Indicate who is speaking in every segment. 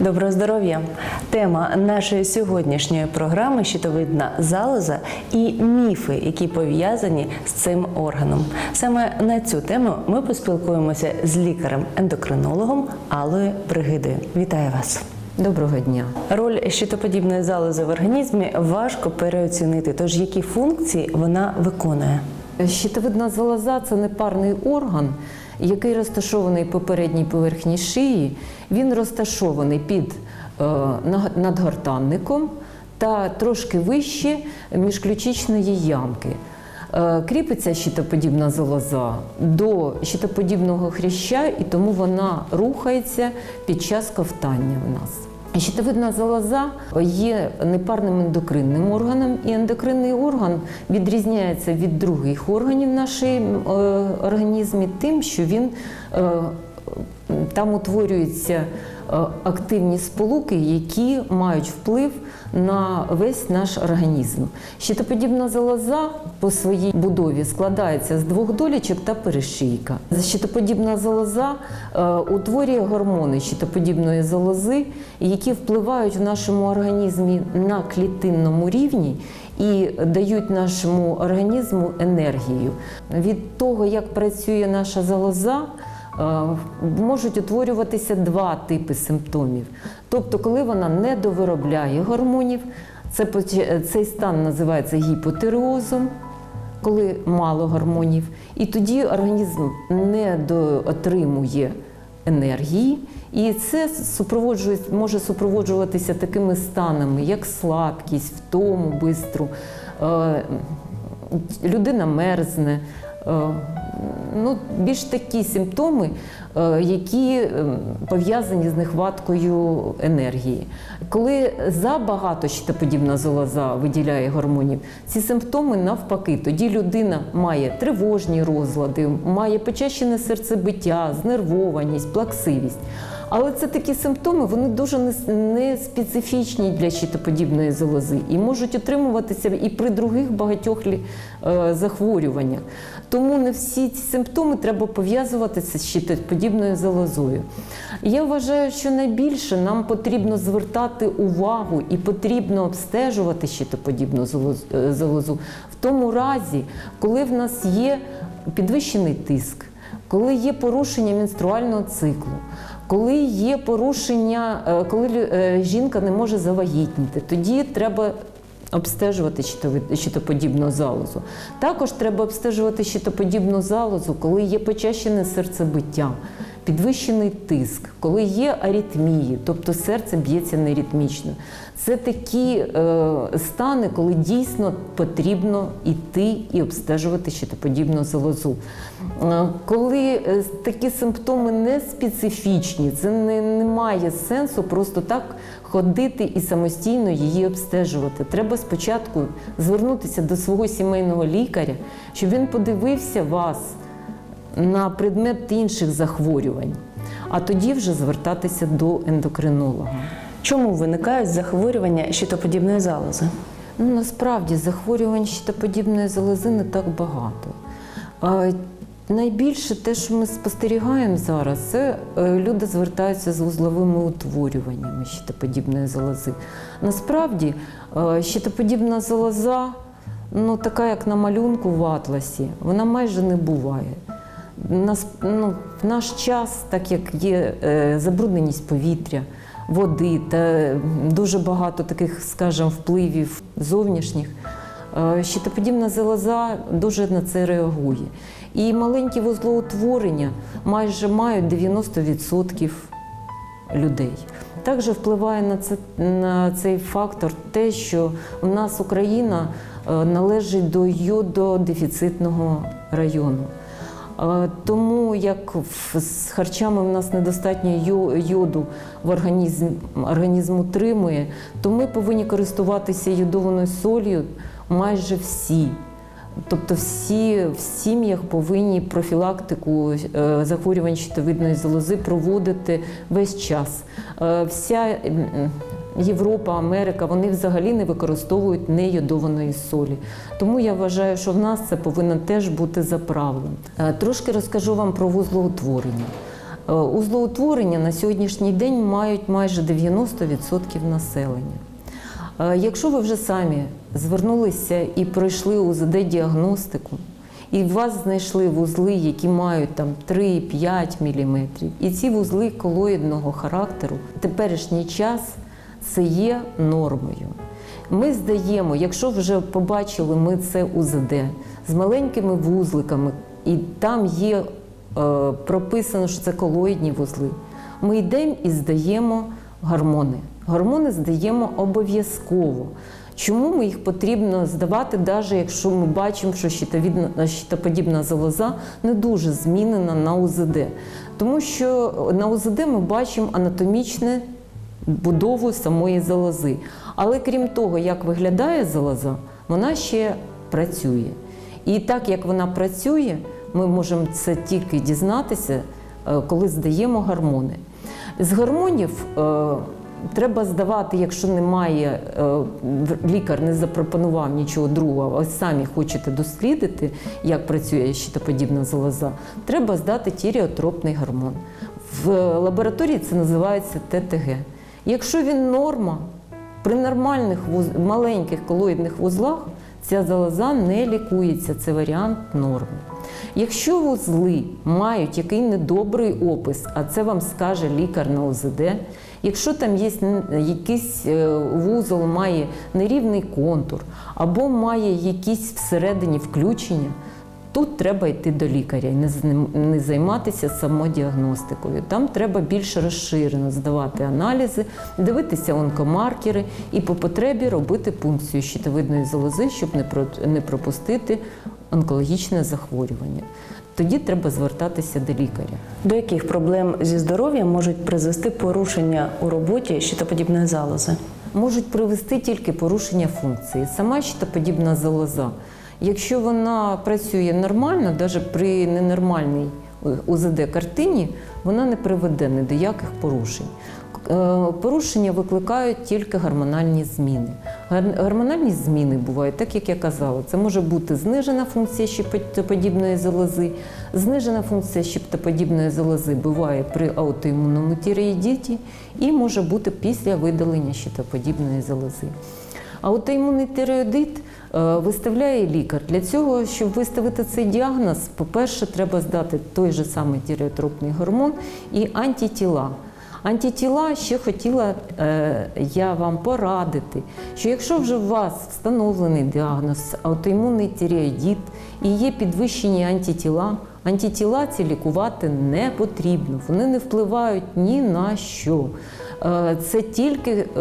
Speaker 1: Доброго здоров'я! Тема нашої сьогоднішньої програми щитовидна залоза і міфи, які пов'язані з цим органом. Саме на цю тему ми поспілкуємося з лікарем-ендокринологом Аллою Бригидою. Вітаю вас!
Speaker 2: Доброго дня.
Speaker 1: Роль щитоподібної залози в організмі важко переоцінити. Тож які функції вона виконує?
Speaker 2: Щитовидна залоза це непарний орган, який розташований по передній поверхні шиї. Він розташований під е, надгортанником та трошки вище міжключичної ямки. Е, Кріпиться щитоподібна залоза до щитоподібного хряща, і тому вона рухається під час ковтання в нас. Щитовидна залоза є непарним ендокринним органом, і ендокринний орган відрізняється від других органів нашої організмі тим, що він е, там утворюються е, активні сполуки, які мають вплив на весь наш організм. Щитоподібна залоза по своїй будові складається з двох долічок та перешийка. Щитоподібна залоза е, утворює гормони щитоподібної залози, які впливають в нашому організмі на клітинному рівні і дають нашому організму енергію. Від того, як працює наша залоза, можуть утворюватися два типи симптомів. Тобто, коли вона не довиробляє гормонів, це, цей стан називається гіпотиреозом, коли мало гормонів, і тоді організм не отримує енергії, і це супроводжує, може супроводжуватися такими станами, як слабкість, втому бистру, е, людина мерзне. Ну, більш такі симптоми, е, які е, пов'язані з нехваткою енергії. Коли забагато щитоподібна залоза виділяє гормонів, ці симптоми навпаки. Тоді людина має тривожні розлади, має почащене серцебиття, знервованість, плаксивість. Але це такі симптоми, вони дуже не- не специфічні для щитоподібної залози і можуть отримуватися і при других багатьох е, захворюваннях. Тому не всі ці симптоми треба пов'язуватися з щитоподібною залозою. Я вважаю, що найбільше нам потрібно звертати увагу і потрібно обстежувати щитоподібну е, залозу в тому разі, коли в нас є підвищений тиск, коли є порушення менструального циклу. Коли є порушення, е, коли е, жінка не може завагітніти, тоді треба обстежувати щитоподібну залозу. Також треба обстежувати щитоподібну залозу, коли є почащене серцебиття, підвищений тиск, коли є аритмії, тобто серце б'ється неритмічно. Це такі е, стани, коли дійсно потрібно йти і обстежувати щитоподібну залозу. Е, коли е, такі симптоми не специфічні, це не, не має сенсу просто так ходити і самостійно її обстежувати. Треба спочатку звернутися до свого сімейного лікаря, щоб він подивився вас на предмет інших захворювань, а тоді вже звертатися до ендокринолога.
Speaker 1: Чому виникають захворювання щитоподібної залози?
Speaker 2: Ну, насправді захворювань щитоподібної залози не так багато. А, найбільше те, що ми спостерігаємо зараз, це е, люди звертаються з вузловими утворюваннями щитоподібної залози. Насправді, е, щитоподібна залоза, ну, така як на малюнку в атласі, вона майже не буває. Нас, ну, в наш час, так як є е, забрудненість повітря, води та дуже багато таких, скажімо, впливів зовнішніх, е, щитоподібна залоза дуже на це реагує. І маленькі вузлоутворення майже мають 90% людей. Також впливає на, це, на цей фактор те, що у нас Україна е, належить до йододефіцитного району. Е, Тому як з харчами в нас недостатньо йо- йоду в організм, організм утримує, то ми повинні користуватися йодованою солью майже всі. Тобто всі в сім'ях повинні профілактику е, захворювань щитовидної залози проводити весь час. Е, Вся Європа, Америка, вони взагалі не використовують нейодованої солі. Тому я вважаю, що в нас це повинно теж бути за. Е, Трошки розкажу вам про вузлоутворення. Е, Узлоутворення на сьогоднішній день мають майже 90% населення. Е, Якщо ви вже самі звернулися і пройшли УЗД-діагностику, і в вас знайшли вузли, які мають там 3-5 мм, і ці вузли колоїдного характеру, теперішній час це є нормою. Ми здаємо, якщо вже побачили ми це УЗД з маленькими вузликами, і там є е, прописано, що це колоїдні вузли, ми йдемо і здаємо гормони. Гормони здаємо обов'язково. Чому ми їх потрібно здавати, навіть якщо ми бачимо, що щитоподібна залоза не дуже змінена на УЗД? Тому що на УЗД ми бачимо анатомічне будову самої залози. Але крім того, як виглядає залоза, вона ще працює. І так як вона працює, ми можемо це тільки дізнатися, е, коли здаємо гормони. З гормонів е, треба здавати, якщо немає, е, лікар не запропонував нічого другого, а самі хочете дослідити, як працює щитоподібна залоза, треба здати тіріотропний гормон. В лабораторії це називається ТТГ. Якщо він норма, при нормальних маленьких колоїдних вузлах ця залоза не лікується, це варіант норми. Якщо вузли мають який недобрий опис, а це вам скаже лікар на ОЗД, якщо там є якийсь е, вузол має нерівний контур або має якісь всередині включення, Тут треба йти до лікаря і не, займатися самодіагностикою. Там треба більш розширено здавати аналізи, дивитися онкомаркери і по потребі робити пункцію щитовидної залози, щоб не пропустити онкологічне захворювання. Тоді треба звертатися до лікаря.
Speaker 1: До яких проблем зі здоров'ям можуть призвести порушення у роботі щитоподібної залози?
Speaker 2: можуть привести тільки порушення функції. Сама щитоподібна залоза, якщо вона працює нормально, навіть при ненормальній УЗД-картині, вона не приведе ні до яких порушень. Е, Порушення викликають тільки гормональні зміни. Гормональні зміни бувають, так як я казала, це може бути знижена функція щитоподібної залози. Знижена функція щитоподібної залози буває при аутоімунному тіреїдіті і може бути після видалення щитоподібної залози. Аутоімунний тиреоїдит е, виставляє лікар. Для цього, щоб виставити цей діагноз, по-перше, треба здати той же самий тіреотропний гормон і антитіла. Антитіла ще хотіла е, я вам порадити, що якщо вже у вас встановлений діагноз аутоімунний тіреоїдит і є підвищені антитіла, антитіла ці лікувати не потрібно. Вони не впливають ні на що. Е, Це тільки е,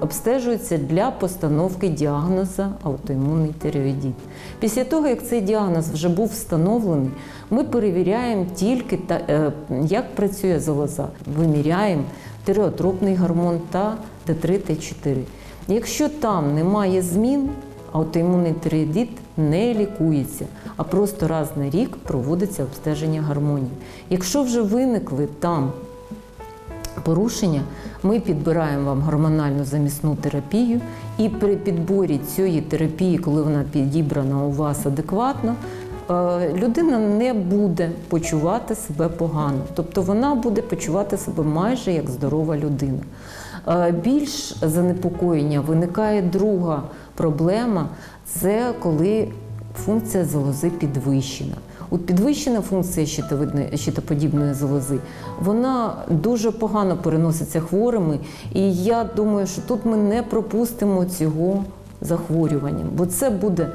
Speaker 2: обстежується для постановки діагноза аутоімунний тиреоїдит. Після того, як цей діагноз вже був встановлений, ми перевіряємо тільки е, як працює залоза. Виміряємо тиреотропний гормон та Т3, Т4. Якщо там немає змін, аутоімунний тиреоїдит не лікується, а просто раз на рік проводиться обстеження гормонів. Якщо вже виникли там порушення, ми підбираємо вам гормональну замісну терапію, і при підборі цієї терапії, коли вона підібрана у вас адекватно, е, людина не буде почувати себе погано, тобто вона буде почувати себе майже як здорова людина. Е, Більш занепокоєння виникає друга проблема це коли функція залози підвищена. От підвищена функція щитоподібної залози, вона дуже погано переноситься хворими. І я думаю, що тут ми не пропустимо цього захворювання, бо це буде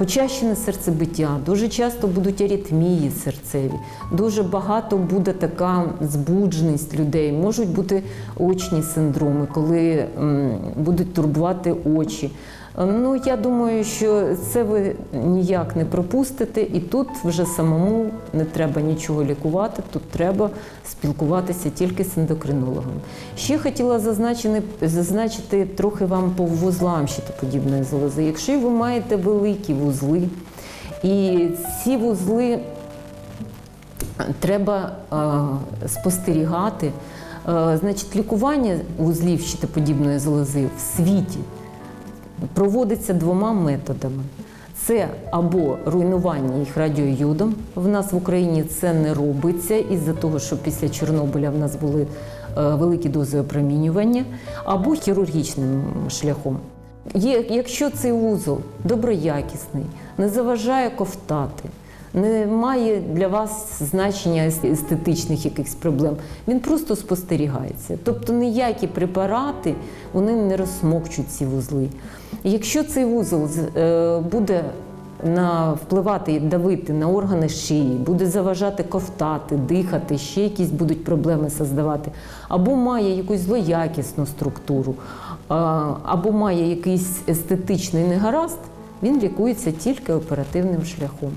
Speaker 2: почащене серцебиття, дуже часто будуть аритмії серцеві, дуже багато буде така збудженість людей, можуть бути очні синдроми, коли будуть турбувати очі. Ну, я думаю, що це ви ніяк не пропустите, і тут вже самому не треба нічого лікувати, тут треба спілкуватися тільки з ендокринологом. Ще хотіла зазначити, зазначити трохи вам по вузлам щитоподібної залози. Якщо ви маєте великі вузли, і ці вузли треба е, спостерігати, е, значить, лікування вузлів щитоподібної залози в світі проводиться двома методами. Це або руйнування їх радіоюдом. В нас в Україні це не робиться із-за того, що після Чорнобиля в нас були е, великі дози опромінювання, або хірургічним шляхом. Якщо цей вузол доброякісний, не заважає ковтати, не має для вас значення естетичних якихось проблем, він просто спостерігається. Тобто ніякі препарати вони не розсмокчуть ці вузли. Якщо цей вузол е, буде на впливати давити на органи шиї, буде заважати ковтати, дихати, ще якісь будуть проблеми создавати, або має якусь злоякісну структуру, або має якийсь естетичний негаразд, він лікується тільки оперативним шляхом.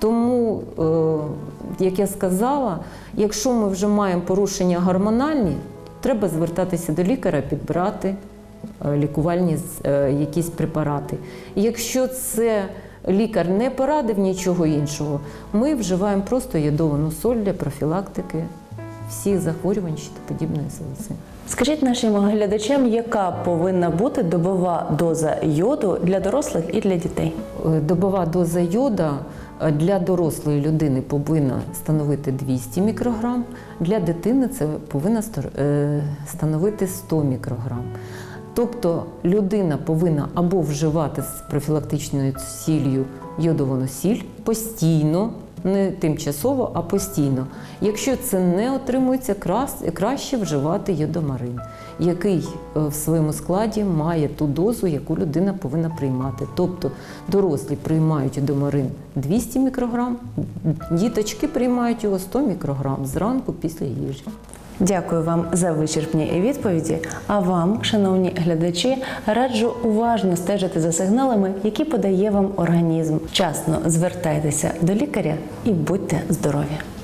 Speaker 2: Тому, е, як я сказала, якщо ми вже маємо порушення гормональні, треба звертатися до лікаря, підбирати е, лікувальні е, якісь препарати. Якщо це лікар не порадив нічого іншого, ми вживаємо просто йодовану соль для профілактики всіх захворювань щитоподібної залози.
Speaker 1: Скажіть нашим глядачам, яка повинна бути добова доза йоду для дорослих і для дітей?
Speaker 2: Добова доза йода для дорослої людини повинна становити 200 мікрограм, для дитини це повинна е, становити 100 мікрограм. Тобто людина повинна або вживати з профілактичною сіллю йодовану сіль постійно, не тимчасово, а постійно. Якщо це не отримується, краще вживати йодомарин, який е, в своєму складі має ту дозу, яку людина повинна приймати. Тобто дорослі приймають йодомарин 200 мікрограм, діточки приймають його 100 мікрограм зранку після їжі.
Speaker 1: Дякую вам за вичерпні відповіді. А вам, шановні глядачі, раджу уважно стежити за сигналами, які подає вам організм. Вчасно звертайтеся до лікаря і будьте здорові!